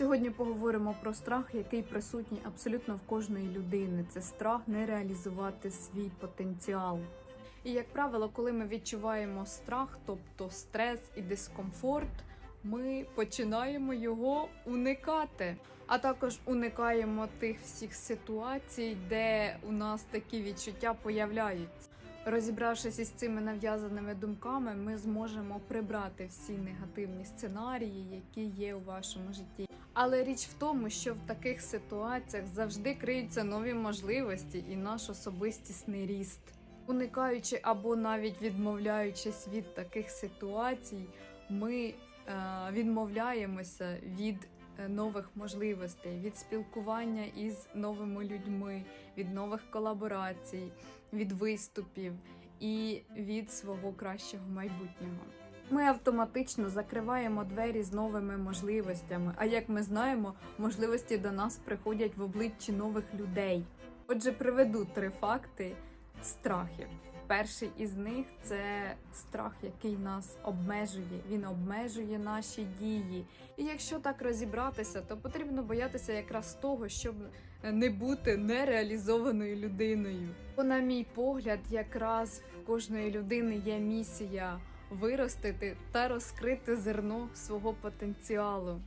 Сьогодні поговоримо про страх, який присутній абсолютно в кожної людини. Це страх не реалізувати свій потенціал. І як правило, коли ми відчуваємо страх, тобто стрес і дискомфорт, ми починаємо його уникати, а також уникаємо тих всіх ситуацій, де у нас такі відчуття появляються. Розібравшись із цими нав'язаними думками, ми зможемо прибрати всі негативні сценарії, які є у вашому житті. Але річ в тому, що в таких ситуаціях завжди криються нові можливості і наш особистісний ріст. Уникаючи або навіть відмовляючись від таких ситуацій, ми е, відмовляємося від нових можливостей, від спілкування із новими людьми, від нових колаборацій, від виступів і від свого кращого майбутнього. Ми автоматично закриваємо двері з новими можливостями. А як ми знаємо, можливості до нас приходять в обличчі нових людей. Отже, приведу три факти страхів. Перший із них це страх, який нас обмежує. Він обмежує наші дії. І якщо так розібратися, то потрібно боятися якраз того, щоб не бути нереалізованою людиною. Бо, на мій погляд, якраз в кожної людини є місія виростити та розкрити зерно свого потенціалу.